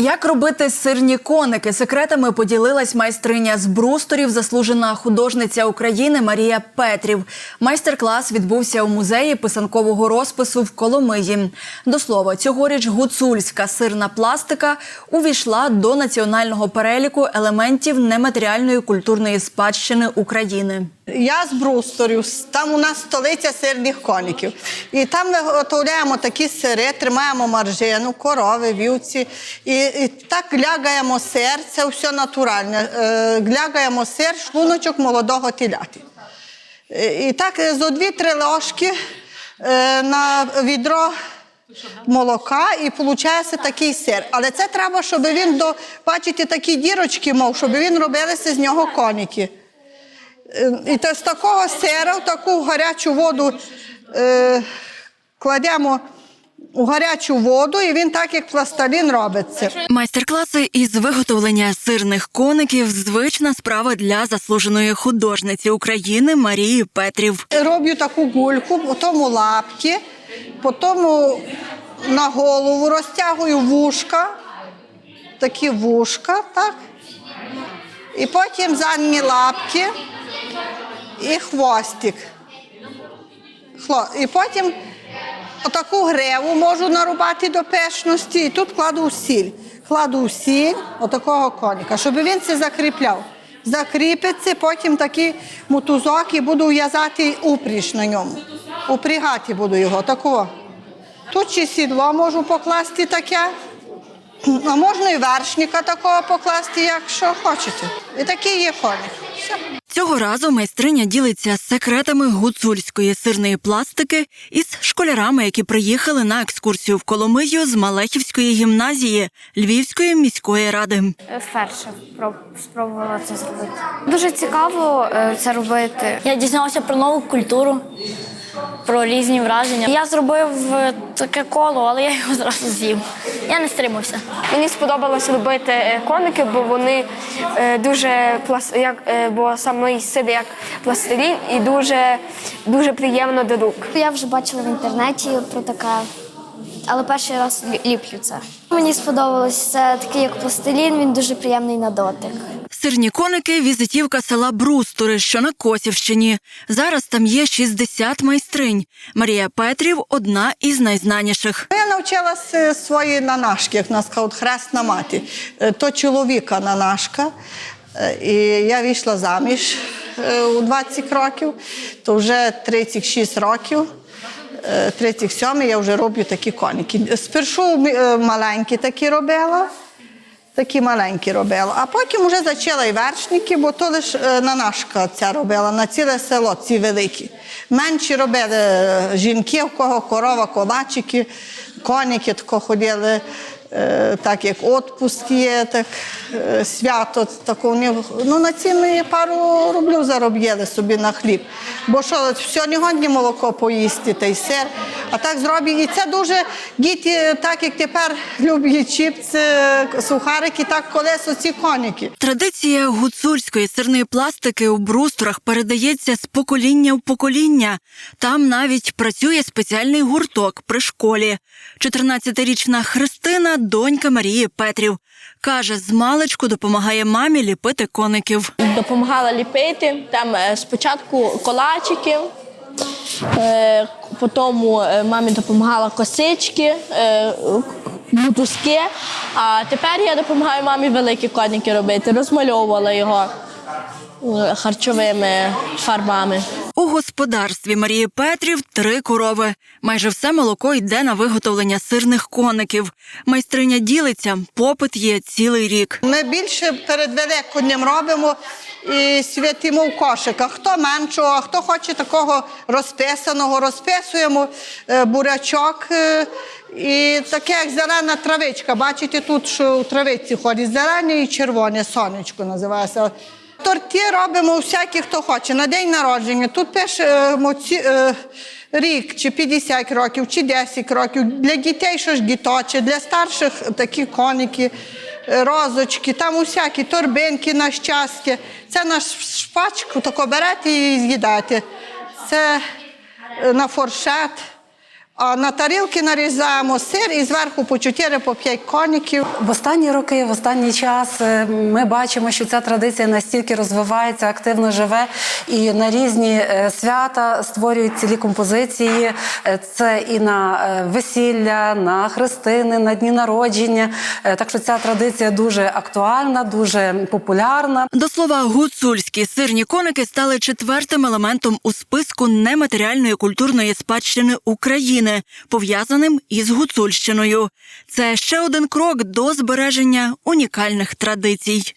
Як робити сирні коники? Секретами поділилась майстриня з брусторів, заслужена художниця України Марія Петрів. Майстер-клас відбувся у музеї писанкового розпису в Коломиї. До слова, цьогоріч гуцульська сирна пластика увійшла до національного переліку елементів нематеріальної культурної спадщини України. Я з Брусторів, там у нас столиця сирних коників. І там ми виготовляємо такі сири, тримаємо маржину, корови, вівці. І так глягаємо сир, це все натуральне. Е, глягаємо сир, шлуночок молодого теляти. Е, І так е, зо дві-три ложки на відро молока і виходить такий сир. Але це треба, щоб він до, бачите, такі дірочки мав, щоб він робилися з нього коніки. І то з такого сира в таку гарячу воду е, кладемо у гарячу воду, і він так, як пластилін робиться. Майстер-класи із виготовлення сирних коників звична справа для заслуженої художниці України Марії Петрів. Роблю таку гульку, потім лапки, потім на голову розтягую вушка, такі вушка, так. І потім задні лапки і хвостик. І потім отаку гриву можу нарубати до пешності. і тут кладу сіль. Кладу сіль отакого коніка, щоб він це закріпляв. Закріпиться, потім такий мотузок і буду в'язати упріж на ньому. Упрягати буду його такого. Тут чи сідло можу покласти таке, а можна і вершника такого покласти, якщо хочете. І такий є коник. Все. Цього разу майстриня ділиться секретами гуцульської сирної пластики із школярами, які приїхали на екскурсію в Коломию з Малехівської гімназії Львівської міської ради. Вперше проб- спробувала це зробити. Дуже цікаво е, це робити. Я дізналася про нову культуру, про різні враження. Я зробив е, таке коло, але я його зразу з'їв. Я не стримався. Мені сподобалося робити е, коники, бо вони е, дуже як, бо самий сиде як пластилін і дуже, дуже приємно до рук. Я вже бачила в інтернеті про таке, але перший раз лі- ліплю це. Мені сподобалось це такий як пластилін, він дуже приємний на дотик. Сирні коники візитівка села Брустори, що на Косівщині. Зараз там є 60 майстринь. Марія Петрів одна із найзнаніших. Я навчилася свої нанашки, як нас кажуть, хресна мати. Е, То чоловіка нанашка. Е, І я вийшла заміж е, у 20 років, то вже 36 років. е, 37 я вже роблю такі коніки. Спершу е, маленькі такі робила, такі маленькі робила, а потім вже зачала і вершники, бо то лише на нанашка ця робила на ціле село, ці великі. Менші робили е, жінки, в кого корова, колачики, коніки тако ходили, так як отпуск є, так е, свято, тако вони, ну на ціни пару рублів заробляли собі на хліб. Бо що, сьогодні молоко поїсти та й сир, а так зроблять. І це дуже діти, так як тепер люблять чіпси, сухарики, так колись оці коніки. Традиція гуцульської сирної пластики у брусторах передається з покоління в покоління. Там навіть працює спеціальний гурток при школі. 14-річна Христина, донька Марії Петрів, каже, з маличку допомагає мамі ліпити коників. допомагала ліпити. Там е, спочатку колачики, е, потім е, мамі допомагала косички, мотузки. А тепер я допомагаю мамі великі коніки робити, розмальовувала його харчовими фарбами. У господарстві Марії Петрів три корови. Майже все молоко йде на виготовлення сирних коників. Майстриня ділиться, попит є цілий рік. Ми більше перед Великоднем робимо і святимо в кошиках. Хто меншого, а хто хоче такого розписаного, розписуємо е, бурячок. е, І таке, як зелена травичка. Бачите, тут що у травиці ходить зелене і червоне, сонечко називається. Торти робимо всякі, хто хоче. На день народження. Тут пишемо ці, е, рік, чи 50 років, чи 10 років. Для дітей щось діточе, для старших такі коники, е, розочки, там усякі торбинки на щастя. Це на шпачку, тако берете і з'їдати. Це е, на форшет. А на тарілки нарізаємо сир і зверху по 4 по 5 коників. В останні роки, в останній час е, ми бачимо, що ця традиція настільки розвивається, активно живе, і на різні е, свята створюють цілі композиції. Е, Це і на весілля, на хрестини, на дні народження. Так що ця традиція дуже актуальна, дуже популярна. До слова, гуцульські сирні коники стали четвертим елементом у списку нематеріальної культурної спадщини України, пов'язаним із гуцульщиною. Це ще один крок до збереження унікальних традицій.